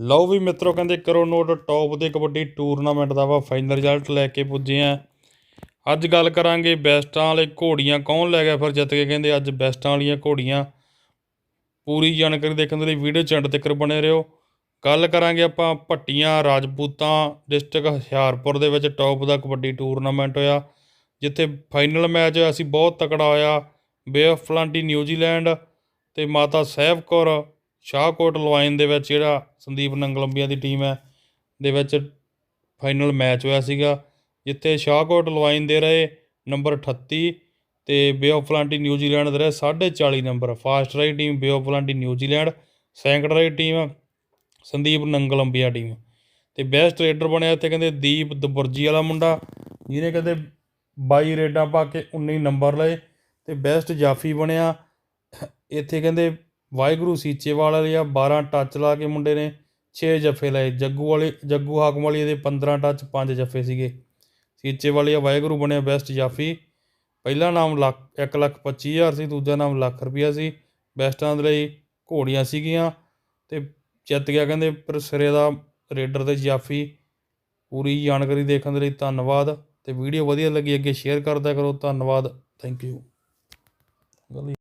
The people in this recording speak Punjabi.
ਲਓ ਵੀ ਮਿੱਤਰੋ, ਕਹਿੰਦੇ ਕਰੋ ਨੋਟ ਟੌਪ ਦੇ ਕਬੱਡੀ ਟੂਰਨਾਮੈਂਟ ਦਾ ਵਾ ਫਾਈਨਲ ਰਿਜ਼ਲਟ ਲੈ ਕੇ ਪੁੱਜੇ ਆ। ਅੱਜ ਗੱਲ ਕਰਾਂਗੇ ਬੈਸਟਾਂ ਵਾਲੇ ਘੋੜੀਆਂ, ਕੌਣ ਲੈ ਗਿਆ ਫਿਰ ਜਿੱਤ ਕੇ? ਕਹਿੰਦੇ ਅੱਜ ਬੈਸਟਾਂ ਵਾਲੀਆਂ ਘੋੜੀਆਂ। ਪੂਰੀ ਜਾਣਕਾਰੀ ਦੇਖਣ ਦੇ ਲਈ ਵੀਡੀਓ ਚੰਡ ਤੱਕ ਬਣੇ ਰਹੋ। ਗੱਲ ਕਰਾਂਗੇ ਆਪਾਂ ਭੱਟੀਆਂ, ਰਾਜਪੂਤਾਂ ਡਿਸਟ੍ਰਿਕਟ ਹੁਸ਼ਿਆਰਪੁਰ ਦੇ ਵਿੱਚ ਟੌਪ ਦਾ ਕਬੱਡੀ ਟੂਰਨਾਮੈਂਟ ਹੋਇਆ। ਜਿੱਥੇ ਫਾਈਨਲ ਮੈਚ ਅਸੀਂ ਬਹੁਤ ਤਕੜਾ ਹੋਇਆ। ਬੇਅਫ ਫਲਾਂਟੀ ਨਿਊਜ਼ੀਲੈਂਡ ਤੇ ਮਾਤਾ ਸਾਹਿਬ ਕੌਰ ਸ਼ਾਹਕੋਟ ਲਵਾਈਨ ਦੇ ਵਿੱਚ ਜਿਹੜਾ ਸੰਦੀਪ ਨੰਗਲੰਬੀਆਂ ਦੀ ਟੀਮ ਹੈ, ਦੇ ਵਿੱਚ ਫਾਈਨਲ ਮੈਚ ਹੋਇਆ ਸੀਗਾ, ਜਿੱਥੇ ਸ਼ਾਹਕੋਟ ਲਵਾਈਨ ਦੇ ਰਹੇ ਨੰਬਰ 38 ਤੇ ਬੇ ਆਫ ਫਲਾਂਟੀ ਨਿਊਜ਼ੀਲੈਂਡ ਦੇ ਰਹੇ 40.5 ਨੰਬਰ ਫਾਸਟ ਰਾਈ team bay of Plenty New Zealand second ਰਾਈ ਟੀਮ ਸੰਦੀਪ ਨੰਗਲੰਬੀਆ ਟੀਮ ਤੇ ਬੈਸਟ ਰੇਡਰ ਬਣਿਆ ਇੱਥੇ ਕਹਿੰਦੇ ਦੀਪ ਦਬੁਰਜੀ ਵਾਲਾ ਮੁੰਡਾ, ਜਿਹਨੇ ਕਹਿੰਦੇ 22 ਰੇਡਾਂ ਪਾ ਕੇ 19 ਨੰਬਰ ਲਏ। ਤੇ ਬੈਸਟ ਜਾਫੀ ਬਣਿਆ, ਇੱਥੇ ਕਹਿੰਦੇ ਵਾਹਿਗੁਰੂ ਸੀਚੇਵਾਲ ਵਾਲੇ ਆ 12 ਟੱਚ ਲਾ ਕੇ ਮੁੰਡੇ ਨੇ 6 ਜੱਫੇ ਲਏ, ਜੱਗੂ ਵਾਲੇ, ਜੱਗੂ ਹਾਕਮ ਵਾਲੀ ਦੇ 15 ਟੱਚ 5 ਜੱਫੇ ਸੀਗੇ। ਸੀਚੇ ਵਾਲੇ ਆ, ਵਾਹਿਗੁਰੂ ਬਣਿਆ ਬੈਸਟ ਜਾਫੀ। ਪਹਿਲਾ ਨਾਮ ਲੱਖ 1 ਲੱਖ 25 ਹਜ਼ਾਰ ਸੀ, ਦੂਜਾ ਨਾਮ ਲੱਖ ਰੁਪਈਆ ਸੀ। ਬੈਸਟਾਂ ਦੇ ਲਈ ਘੋੜੀਆਂ ਸੀਗੀਆਂ ਤੇ ਜਿੱਤ ਗਿਆ ਕਹਿੰਦੇ ਪਰ ਸਿਰੇ ਦਾ ਰੇਡਰ ਤੇ ਜਾਫੀ। ਪੂਰੀ ਜਾਣਕਾਰੀ ਦੇਖਣ ਦੇ ਲਈ ਧੰਨਵਾਦ ਤੇ ਵੀਡੀਓ ਵਧੀਆ ਲੱਗੀ ਅੱਗੇ ਸ਼ੇਅਰ ਕਰਦਾ ਕਰੋ। ਧੰਨਵਾਦ ਥੈਂਕ ਯੂ